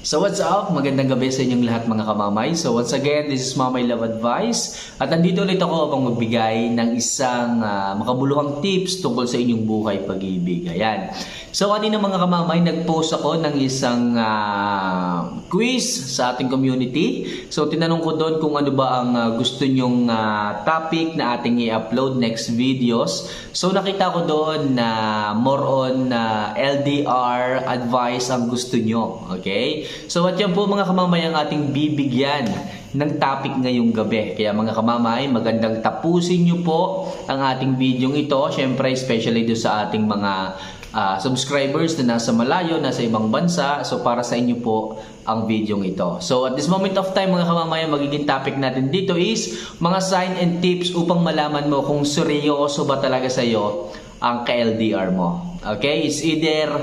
So what's up? Magandang gabi sa inyong lahat mga kamamay. So once again, this is Mamay Love Advice. At andito ulit ako upang magbigay ng isang ah, makabuluhang tips tungkol sa inyong buhay pag-ibig. Ayan. So kanina mga kamamay, nag-post ako ng isang ah, quiz sa ating community. So tinanong ko doon kung ano ba ang ah, gusto nyong ah, topic na ating i-upload next videos. So nakita ko doon na more on na LDR advice ang gusto nyo. Okay? So at yan po mga kamamay ang ating bibigyan ng topic ngayong gabi. Kaya mga kamamay, magandang tapusin nyo po ang ating video ito. Siyempre, especially do sa ating mga ah, subscribers na nasa malayo, nasa ibang bansa. So para sa inyo po ang video ito. So at this moment of time mga kamamayan, magiging topic natin dito is mga sign and tips upang malaman mo kung seryoso ba talaga sa iyo ang ka-LDR mo. Okay? It's either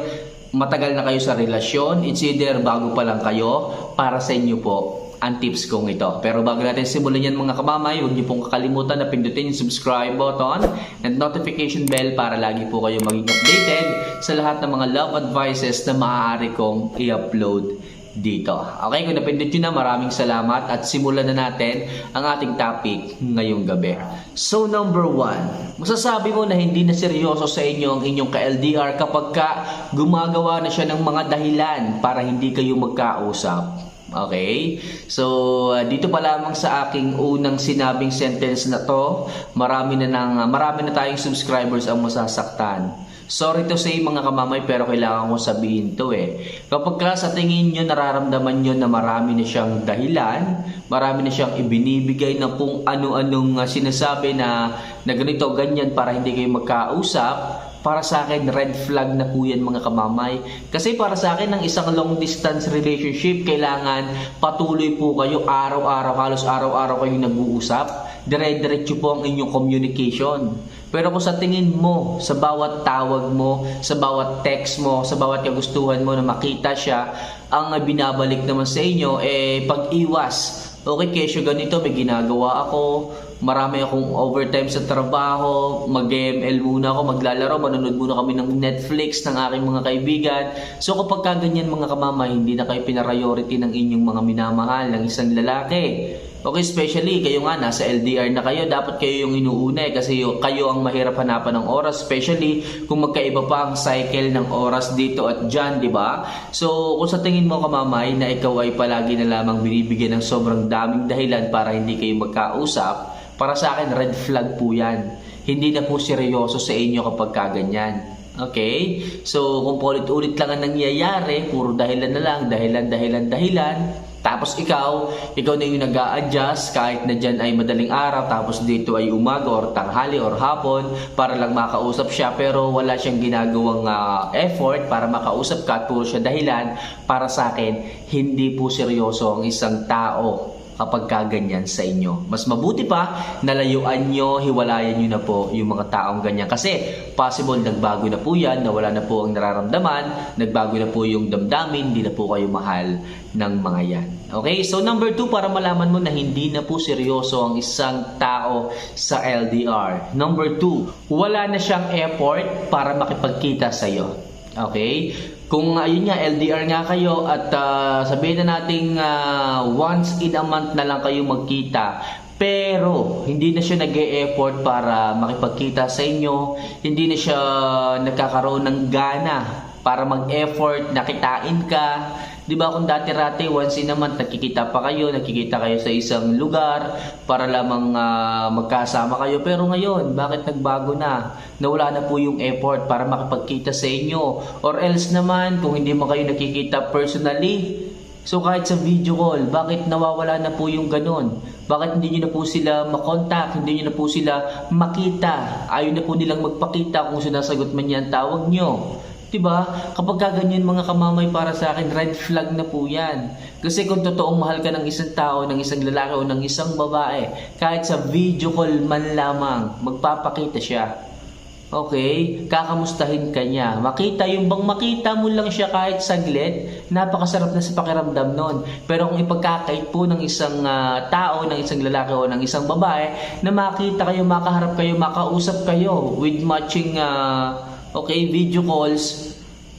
matagal na kayo sa relasyon, it's either bago pa lang kayo, para sa inyo po ang tips kong ito. Pero bago natin simulan yan mga kamamay, huwag niyo pong kakalimutan na pindutin yung subscribe button and notification bell para lagi po kayo maging updated sa lahat ng mga love advices na maaari kong i-upload dito. Okay, kung napindot nyo na, maraming salamat at simulan na natin ang ating topic ngayong gabi. So number one, masasabi mo na hindi na seryoso sa inyo ang inyong ka-LDR kapag ka gumagawa na siya ng mga dahilan para hindi kayo magkausap. Okay? So, uh, dito pa lamang sa aking unang sinabing sentence na to, marami na nang, marami na tayong subscribers ang masasaktan. Sorry to say mga kamamay pero kailangan ko sabihin to eh. Kapag ka sa tingin nyo nararamdaman nyo na marami na siyang dahilan, marami na siyang ibinibigay na kung ano-anong uh, sinasabi na, na ganito, ganyan para hindi kayo magkausap, para sa akin, red flag na po yan mga kamamay. Kasi para sa akin, ng isang long distance relationship, kailangan patuloy po kayo araw-araw, halos araw-araw kayong nag-uusap. Dire-diretso po ang inyong communication. Pero kung sa tingin mo, sa bawat tawag mo, sa bawat text mo, sa bawat kagustuhan mo na makita siya, ang binabalik naman sa inyo, eh, pag-iwas. Okay, kesyo ganito, may ginagawa ako, marami akong overtime sa trabaho, mag-ML muna ako, maglalaro, manonood muna kami ng Netflix ng aking mga kaibigan. So kapag ka ganyan mga kamamay, hindi na kayo pinariority ng inyong mga minamahal ng isang lalaki. Okay, especially kayo nga nasa LDR na kayo, dapat kayo yung inuuna eh, kasi y- kayo ang mahirap hanapan ng oras, especially kung magkaiba pa ang cycle ng oras dito at dyan, di ba? So, kung sa tingin mo kamamay na ikaw ay palagi na lamang binibigyan ng sobrang daming dahilan para hindi kayo magkausap, para sa akin red flag po yan. Hindi na po seryoso sa inyo kapag kaganyan. Okay? So, kung paulit-ulit lang ang nangyayari, puro dahilan na lang, dahilan, dahilan, dahilan, tapos ikaw, ikaw na yung nag adjust kahit na dyan ay madaling araw, tapos dito ay umaga or tanghali or hapon para lang makausap siya. Pero wala siyang ginagawang ah, effort para makausap ka at puro siya dahilan para sa akin, hindi po seryoso ang isang tao kapag kaganyan sa inyo. Mas mabuti pa, nalayuan nyo, hiwalayan nyo na po yung mga taong ganyan. Kasi possible nagbago na po yan, nawala na po ang nararamdaman, nagbago na po yung damdamin, hindi na po kayo mahal ng mga yan. Okay, so number two, para malaman mo na hindi na po seryoso ang isang tao sa LDR. Number two, wala na siyang effort para makipagkita sa iyo. Okay? Kung uh, yun nga, LDR nga kayo at ah, sabihin na nating ah, once in a month na lang kayo magkita, pero hindi na siya nag effort para makipagkita sa inyo, hindi na siya nagkakaroon ng gana para mag-effort, nakitain ka. 'Di ba kung dati-rati once in a month nakikita pa kayo, nakikita kayo sa isang lugar para lamang ah, magkasama kayo. Pero ngayon, bakit nagbago na? Nawala na po yung effort para makipagkita sa inyo. Or else naman, kung hindi mo kayo nakikita personally, So kahit sa video call, bakit nawawala na po yung ganun? Bakit hindi nyo na po sila makontak, hindi nyo na po sila makita? Ayaw na po nilang magpakita kung sinasagot man yan tawag nyo. 'Di ba? Kapag ka ganyan mga kamamay para sa akin, red flag na po 'yan. Kasi kung totoong mahal ka ng isang tao, ng isang lalaki o ng isang babae, kahit sa video call man lamang, magpapakita siya. Okay, kakamustahin ka niya. Makita yung bang makita mo lang siya kahit saglit, napakasarap na sa pakiramdam nun. Pero kung ipagkakait po ng isang ah, tao, ng isang lalaki o ng isang babae, na makita kayo, makaharap kayo, makausap kayo with matching ah, okay, video calls,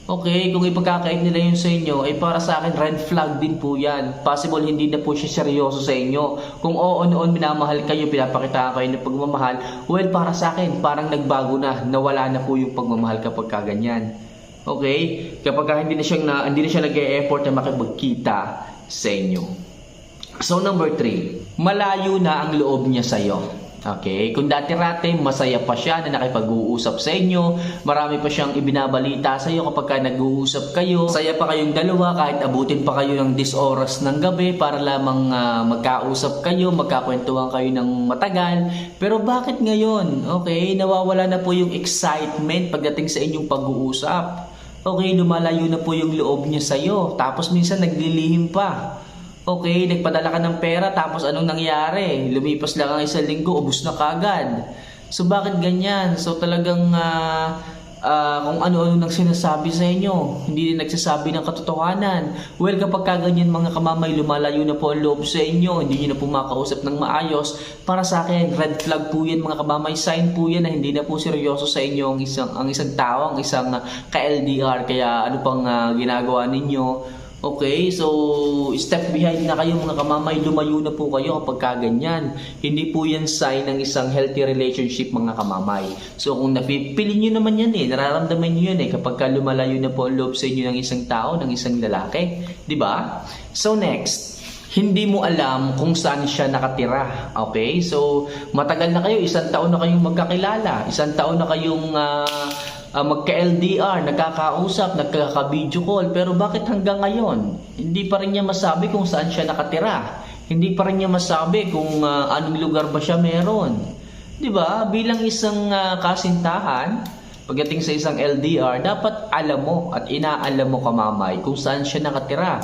Okay, kung ipagkakait nila yun sa inyo, ay para sa akin red flag din po yan. Possible hindi na po siya seryoso sa inyo. Kung oo noon minamahal kayo, pinapakita kayo ng pagmamahal, well para sa akin, parang nagbago na, nawala na po yung pagmamahal kapag kaganyan. Okay? Kapag ka hindi na siya na hindi na siya nag-e-effort na makipagkita sa inyo. So number three, malayo na ang loob niya sa iyo. Okay? Kung dati-rate, masaya pa siya na nakipag-uusap sa inyo, marami pa siyang ibinabalita sa iyo kapag ka nag-uusap kayo, saya pa kayong dalawa kahit abutin pa kayo ng 10 oras ng gabi para lamang ah, magkausap kayo, magkakwentuhan kayo ng matagal. Pero bakit ngayon? Okay, nawawala na po yung excitement pagdating sa inyong pag-uusap. Okay, lumalayo na po yung loob niya sa iyo. Tapos minsan naglilihim pa. Okay, nagpadala ka ng pera tapos anong nangyari? Lumipas lang ang isang linggo, ubus na kagad. So bakit ganyan? So talagang ah, ah, kung ano-ano nang sinasabi sa inyo, hindi din nagsasabi ng katotohanan. Well, kapag kaganyan mga kamamay, lumalayo na po ang loob sa inyo, hindi nyo na po makausap ng maayos. Para sa akin, red flag po yan mga kamamay, sign po yan na hindi na po seryoso sa inyo ang isang, ang isang tao, ang isang ah, ka-LDR. Kaya ano pang ah, ginagawa ninyo? Okay, so step behind na kayo mga kamamay, lumayo na po kayo kapag kaganyan. Hindi po yan sign ng isang healthy relationship mga kamamay. So kung napipili nyo naman yan eh, nararamdaman nyo yan eh kapag ka lumalayo na po ang loob sa inyo ng isang tao, ng isang lalaki. ba? So next, hindi mo alam kung saan siya nakatira. Okay? So, matagal na kayo, isang taon na kayong magkakilala, isang taon na kayong ah, ah, magka-LDR, nagkakausap, nagkaka-video call, pero bakit hanggang ngayon, hindi pa rin niya masabi kung saan siya nakatira. Hindi pa rin niya masabi kung ah, anong lugar ba siya meron. 'Di ba? Bilang isang ah, kasintahan, pagdating sa isang LDR, dapat alam mo at inaalam mo kamamay kung saan siya nakatira.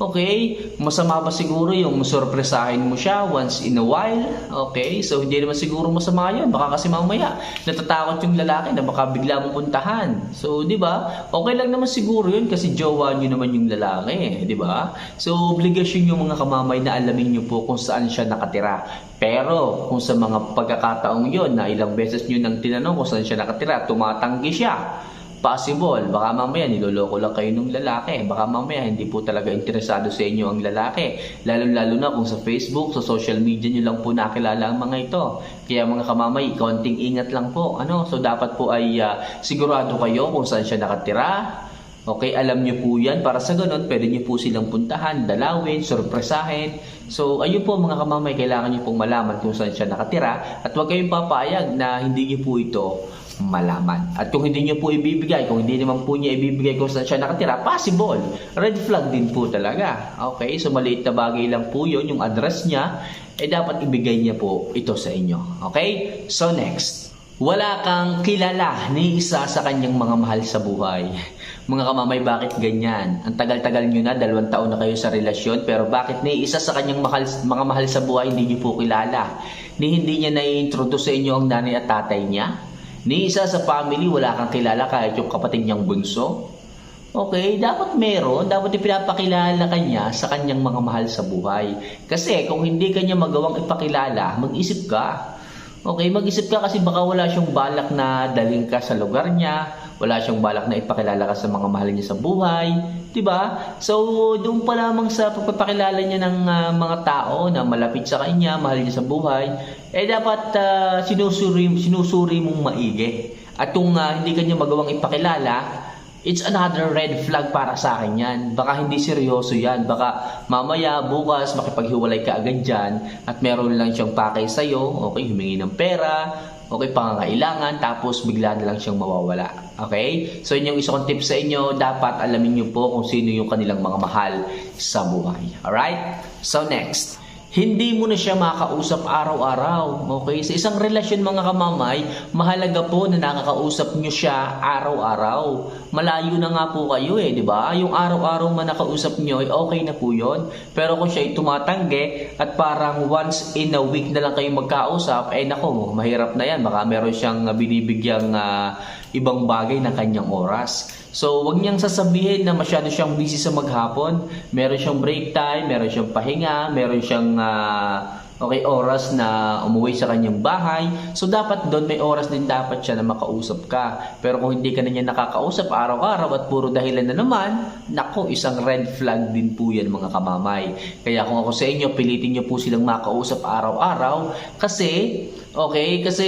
Okay, masama ba siguro yung sorpresahin mo siya once in a while? Okay, so hindi naman siguro masama yun. Baka kasi mamaya natatakot yung lalaki na baka bigla mong puntahan. So, di ba? Okay lang naman siguro yun kasi jowa nyo naman yung lalaki. Di ba? So, obligasyon yung mga kamamay na alamin nyo po kung saan siya nakatira. Pero, kung sa mga pagkakataong yon na ilang beses nyo nang tinanong kung saan siya nakatira, tumatanggi siya. Possible, baka mamaya niloloko lang kayo ng lalaki. Baka mamaya hindi po talaga interesado sa inyo ang lalaki. Lalo-lalo na kung sa Facebook, sa social media nyo lang po nakilala ang mga ito. Kaya mga kamamay, konting ingat lang po. Ano? So dapat po ay ah, sigurado kayo kung saan siya nakatira. Okay, alam niyo po yan. Para sa ganun, pwede niyo po silang puntahan, dalawin, sorpresahin. So, ayun po mga kamamay, kailangan niyo pong malaman kung saan siya nakatira. At huwag kayong papayag na hindi niyo po ito malaman. At kung hindi niyo po ibibigay, kung hindi naman po niya ibibigay kung saan siya nakatira, possible. Red flag din po talaga. Okay, so maliit na bagay lang po yun, yung address niya, eh dapat ibigay niya po ito sa inyo. Okay, so next. Wala kang kilala ni isa sa kanyang mga mahal sa buhay. Mga kamamay, bakit ganyan? Ang tagal-tagal nyo na, dalawang taon na kayo sa relasyon, pero bakit ni isa sa kanyang mahal, mga mahal sa buhay hindi niyo po kilala? Ni hindi niya na-introduce sa inyo ang nanay at tatay niya? Ni isa sa family, wala kang kilala kahit yung kapatid niyang bunso? Okay, dapat meron, dapat ipinapakilala kanya sa kanyang mga mahal sa buhay. Kasi kung hindi kanya magawang ipakilala, mag-isip ka. Okay, mag-isip ka kasi baka wala siyang balak na daling ka sa lugar niya, wala siyang balak na ipakilala ka sa mga mahal niya sa buhay, 'di ba? So, doon pa lamang sa pagpapakilala niya ng ah, mga tao na malapit sa kanya, mahal niya sa buhay, eh dapat ah, sinusuri sinusuri mong maigi. At kung ah, hindi kanya magawang ipakilala, It's another red flag para sa akin yan. Baka hindi seryoso yan. Baka mamaya, bukas, makipaghiwalay ka agad dyan at meron lang siyang pakay sa'yo. Okay, humingi ng pera. Okay, pangangailangan. Tapos bigla na lang siyang mawawala. Okay? So, yun yung isa kong tip sa inyo. Dapat alamin nyo po kung sino yung kanilang mga mahal sa buhay. Alright? So, next. Hindi mo na siya makausap araw-araw. Okay? Sa isang relasyon mga kamamay, mahalaga po na nakakausap nyo siya araw-araw. Malayo na nga po kayo eh, di ba? Yung araw-araw man nakausap nyo, eh, okay na po yon. Pero kung siya ay tumatanggi at parang once in a week na lang kayo magkausap, eh nako, mahirap na yan. Baka meron siyang binibigyang ah, ibang bagay ng kanyang oras. So, wag niyang sasabihin na masyado siyang busy sa maghapon. Meron siyang break time, meron siyang pahinga, meron siyang ah, okay, oras na umuwi sa kanyang bahay. So, dapat doon may oras din dapat siya na makausap ka. Pero kung hindi ka na niya nakakausap araw-araw at puro dahilan na naman, nako, isang red flag din po yan mga kamamay. Kaya kung ako sa inyo, pilitin niyo po silang makausap araw-araw kasi Okay, kasi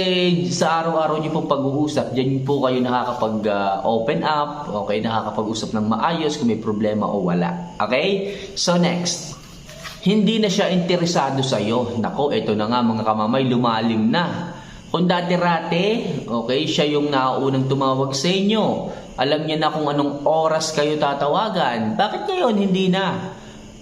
sa araw-araw niyo pong pag-uusap, diyan po kayo nakakapag-open up, okay, nakakapag-usap ng maayos kung may problema o wala. Okay? So next, hindi na siya interesado sa iyo. Nako, ito na nga mga kamamay, lumalim na. Kung dati-rate, okay, siya yung naunang tumawag sa inyo. Alam niya na kung anong oras kayo tatawagan. Bakit ngayon hindi na?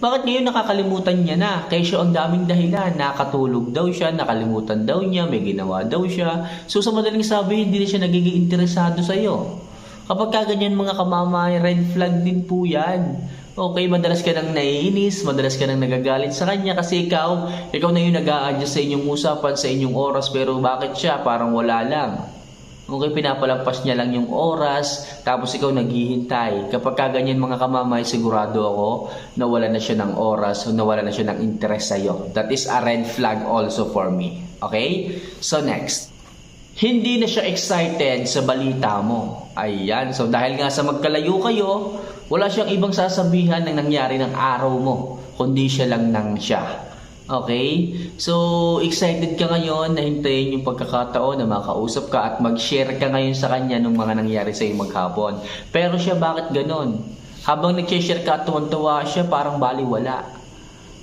Bakit ngayon nakakalimutan niya na? Kesyo ang daming dahilan. Nakatulog daw siya, nakalimutan daw niya, may ginawa daw siya. So sa madaling sabi, hindi na siya nagiging interesado sa iyo. Kapag kaganyan mga kamamay, red flag din po yan. Okay, madalas ka nang naiinis, madalas ka nang nagagalit sa kanya kasi ikaw, ikaw na yung nag adjust sa inyong usapan, sa inyong oras, pero bakit siya parang wala lang? Okay, pinapalampas niya lang yung oras, tapos ikaw naghihintay. Kapag kaganyan mga kamamay, sigurado ako na wala na siya ng oras o nawala na siya ng interest sa'yo. That is a red flag also for me. Okay? So next. Hindi na siya excited sa balita mo. Ayan. So dahil nga sa magkalayo kayo, wala siyang ibang sasabihan ng nangyari ng araw mo, kundi siya lang nang siya. Okay? So, excited ka ngayon na hintayin yung pagkakataon na makausap ka at mag-share ka ngayon sa kanya ng mga nangyari sa iyo maghapon. Pero siya bakit ganon? Habang nag-share ka at tuwan-tuwa siya, parang baliwala.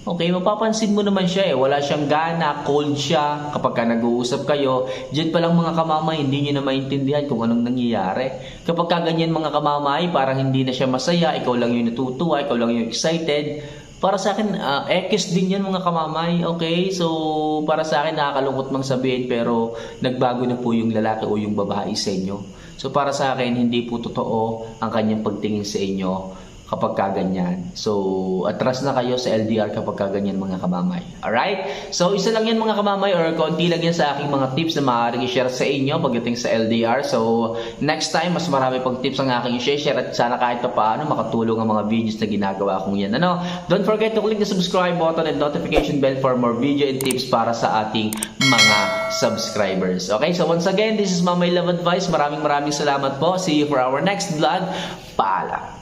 Okay, mapapansin mo naman siya eh. Wala siyang gana, cold siya kapag ka nag-uusap kayo. Diyan pa lang mga kamamay, hindi niyo na maintindihan kung anong nangyayari. Kapag ka ganyan mga kamamay, parang hindi na siya masaya, ikaw lang yung natutuwa, ikaw lang yung excited. Para sa akin, uh, X din yan mga kamamay, okay? So, para sa akin, nakakalungkot mang sabihin, pero nagbago na po yung lalaki o yung babae sa inyo. So, para sa akin, hindi po totoo ang kanyang pagtingin sa inyo kapag kaganyan. So, atras na kayo sa LDR kapag kaganyan mga kamamay. Alright? So, isa lang yan mga kamamay or konti lang yan sa aking mga tips na maaaring i-share sa inyo pagdating sa LDR. So, next time, mas marami pang tips ang aking i-share at sana kahit pa paano makatulong ang mga videos na ginagawa kong yan. Ano? Don't forget to click the subscribe button and notification bell for more video and tips para sa ating mga subscribers. Okay? So, once again, this is Mamay Love Advice. Maraming maraming salamat po. See you for our next vlog. Paalam!